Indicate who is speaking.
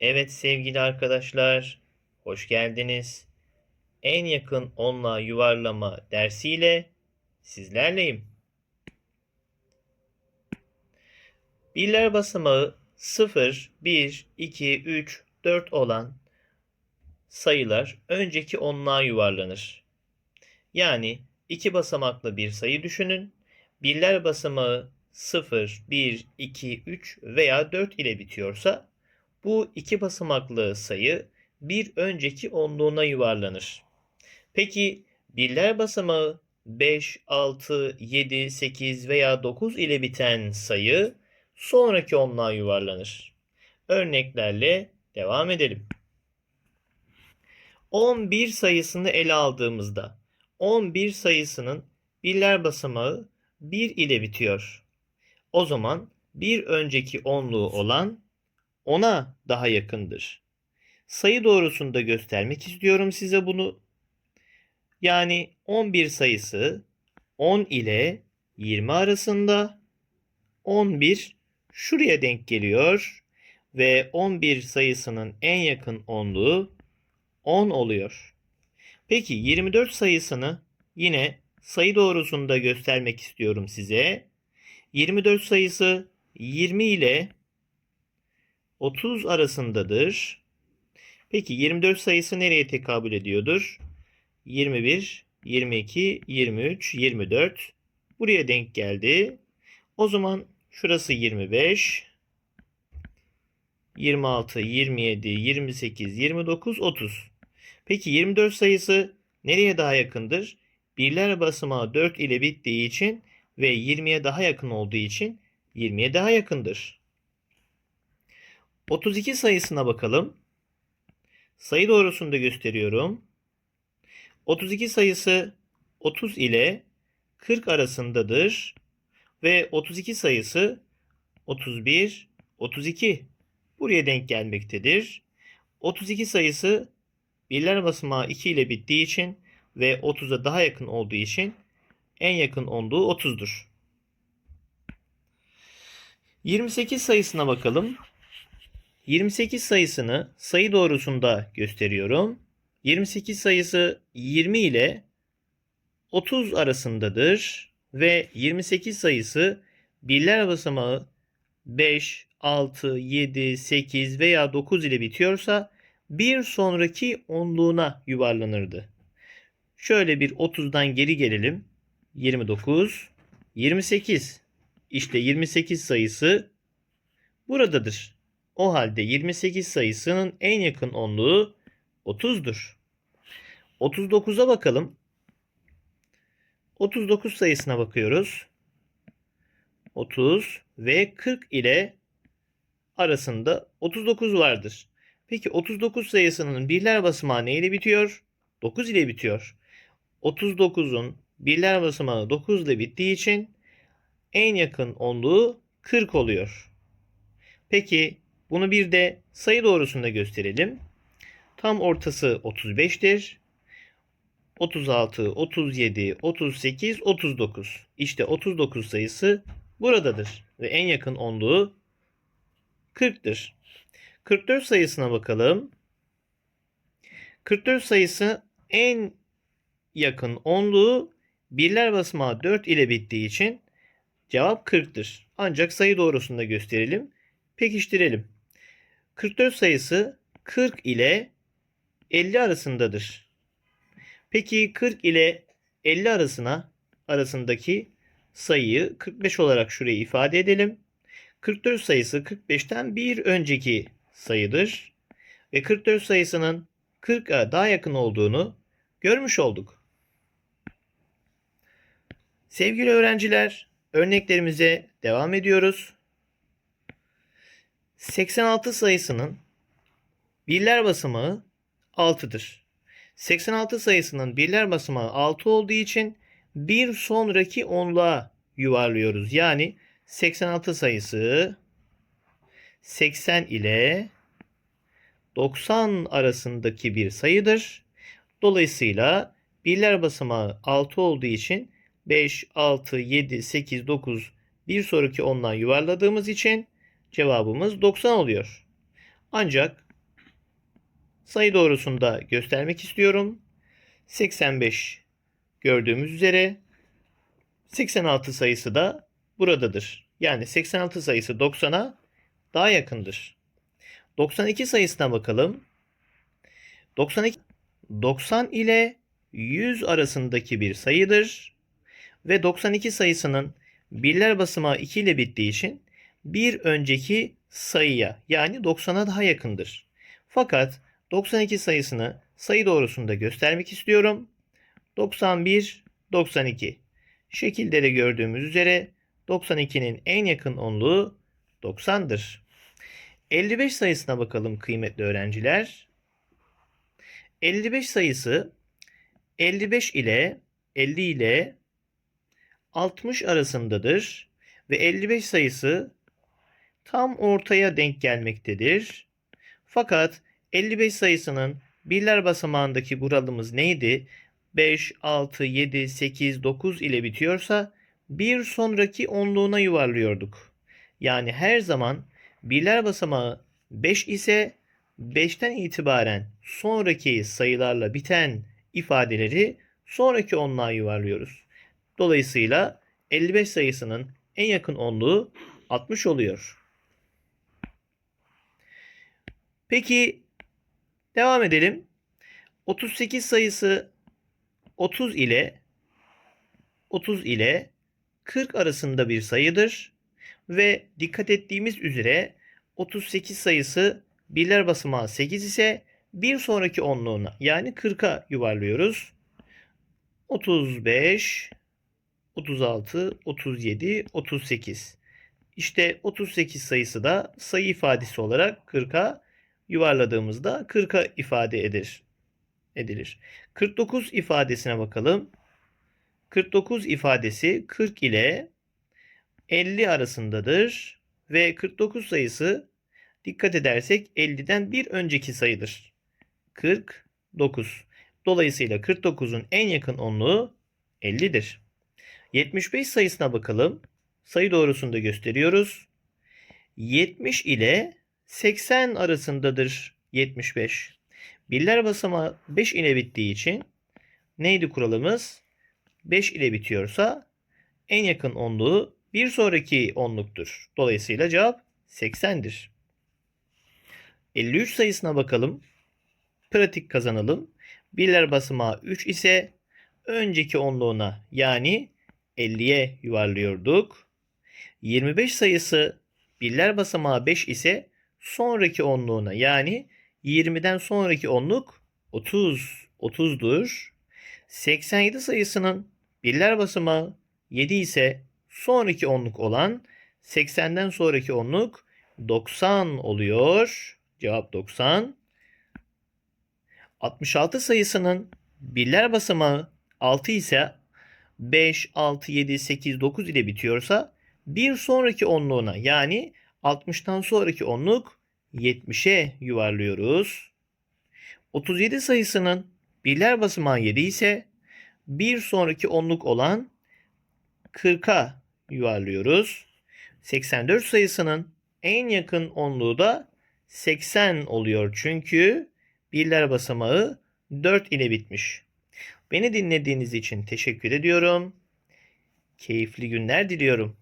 Speaker 1: Evet sevgili arkadaşlar, hoş geldiniz. En yakın onla yuvarlama dersiyle sizlerleyim. Birler basamağı 0, 1, 2, 3, 4 olan sayılar önceki onluğa yuvarlanır. Yani iki basamaklı bir sayı düşünün. Birler basamağı 0, 1, 2, 3 veya 4 ile bitiyorsa bu iki basamaklı sayı bir önceki onluğuna yuvarlanır. Peki birler basamağı 5, 6, 7, 8 veya 9 ile biten sayı sonraki onluğa yuvarlanır. Örneklerle devam edelim. 11 sayısını ele aldığımızda 11 sayısının birler basamağı 1 ile bitiyor. O zaman bir önceki onluğu olan ona daha yakındır. Sayı doğrusunda göstermek istiyorum size bunu. Yani 11 sayısı 10 ile 20 arasında 11 şuraya denk geliyor ve 11 sayısının en yakın onluğu 10 oluyor. Peki 24 sayısını yine sayı doğrusunda göstermek istiyorum size. 24 sayısı 20 ile 30 arasındadır. Peki 24 sayısı nereye tekabül ediyordur? 21, 22, 23, 24. Buraya denk geldi. O zaman şurası 25, 26, 27, 28, 29, 30. Peki 24 sayısı nereye daha yakındır? Birler basamağı 4 ile bittiği için ve 20'ye daha yakın olduğu için 20'ye daha yakındır. 32 sayısına bakalım. Sayı doğrusunu da gösteriyorum. 32 sayısı 30 ile 40 arasındadır ve 32 sayısı 31, 32 buraya denk gelmektedir. 32 sayısı birler basamağı 2 ile bittiği için ve 30'a daha yakın olduğu için en yakın olduğu 30'dur. 28 sayısına bakalım. 28 sayısını sayı doğrusunda gösteriyorum. 28 sayısı 20 ile 30 arasındadır ve 28 sayısı birler basamağı 5, 6, 7, 8 veya 9 ile bitiyorsa bir sonraki onluğuna yuvarlanırdı. Şöyle bir 30'dan geri gelelim. 29, 28. İşte 28 sayısı buradadır. O halde 28 sayısının en yakın onluğu 30'dur. 39'a bakalım. 39 sayısına bakıyoruz. 30 ve 40 ile arasında 39 vardır. Peki 39 sayısının birler basamağı ne ile bitiyor? 9 ile bitiyor. 39'un birler basamağı 9 ile bittiği için en yakın onluğu 40 oluyor. Peki bunu bir de sayı doğrusunda gösterelim. Tam ortası 35'tir. 36, 37, 38, 39. İşte 39 sayısı buradadır ve en yakın onluğu 40'tır. 44 sayısına bakalım. 44 sayısı en yakın onluğu birler basamağı 4 ile bittiği için cevap 40'tır. Ancak sayı doğrusunda gösterelim. Pekiştirelim. 44 sayısı 40 ile 50 arasındadır. Peki 40 ile 50 arasına arasındaki sayıyı 45 olarak şuraya ifade edelim. 44 sayısı 45'ten bir önceki sayıdır. Ve 44 sayısının 40'a daha yakın olduğunu görmüş olduk. Sevgili öğrenciler, örneklerimize devam ediyoruz. 86 sayısının birler basamağı 6'dır. 86 sayısının birler basamağı 6 olduğu için bir sonraki onluğa yuvarlıyoruz. Yani 86 sayısı 80 ile 90 arasındaki bir sayıdır. Dolayısıyla birler basamağı 6 olduğu için 5, 6, 7, 8, 9 bir sonraki ondan yuvarladığımız için cevabımız 90 oluyor. Ancak sayı doğrusunda göstermek istiyorum. 85 gördüğümüz üzere 86 sayısı da buradadır. Yani 86 sayısı 90'a daha yakındır. 92 sayısına bakalım. 92 90 ile 100 arasındaki bir sayıdır ve 92 sayısının birler basamağı 2 ile bittiği için bir önceki sayıya yani 90'a daha yakındır. Fakat 92 sayısını sayı doğrusunda göstermek istiyorum. 91, 92. Şekilde de gördüğümüz üzere 92'nin en yakın onluğu 90'dır. 55 sayısına bakalım kıymetli öğrenciler. 55 sayısı 55 ile 50 ile 60 arasındadır ve 55 sayısı tam ortaya denk gelmektedir. Fakat 55 sayısının birler basamağındaki kuralımız neydi? 5, 6, 7, 8, 9 ile bitiyorsa bir sonraki onluğuna yuvarlıyorduk. Yani her zaman birler basamağı 5 ise 5'ten itibaren sonraki sayılarla biten ifadeleri sonraki onluğa yuvarlıyoruz. Dolayısıyla 55 sayısının en yakın onluğu 60 oluyor. Peki devam edelim. 38 sayısı 30 ile 30 ile 40 arasında bir sayıdır ve dikkat ettiğimiz üzere 38 sayısı birler basamağı 8 ise bir sonraki onluğuna yani 40'a yuvarlıyoruz. 35, 36, 37, 38. İşte 38 sayısı da sayı ifadesi olarak 40'a yuvarladığımızda 40'a ifade edilir. edilir. 49 ifadesine bakalım. 49 ifadesi 40 ile 50 arasındadır ve 49 sayısı dikkat edersek 50'den bir önceki sayıdır. 49. Dolayısıyla 49'un en yakın onluğu 50'dir. 75 sayısına bakalım. Sayı doğrusunda gösteriyoruz. 70 ile 80 arasındadır 75. Birler basamağı 5 ile bittiği için neydi kuralımız? 5 ile bitiyorsa en yakın onluğu bir sonraki onluktur. Dolayısıyla cevap 80'dir. 53 sayısına bakalım. Pratik kazanalım. Birler basamağı 3 ise önceki onluğuna yani 50'ye yuvarlıyorduk. 25 sayısı birler basamağı 5 ise sonraki onluğuna yani 20'den sonraki onluk 30 30'dur. 87 sayısının birler basamağı 7 ise sonraki onluk olan 80'den sonraki onluk 90 oluyor. Cevap 90. 66 sayısının birler basamağı 6 ise 5, 6, 7, 8, 9 ile bitiyorsa bir sonraki onluğuna yani 60'tan sonraki onluk 70'e yuvarlıyoruz. 37 sayısının birler basamağı 7 ise bir sonraki onluk olan 40'a yuvarlıyoruz. 84 sayısının en yakın onluğu da 80 oluyor. Çünkü birler basamağı 4 ile bitmiş. Beni dinlediğiniz için teşekkür ediyorum. Keyifli günler diliyorum.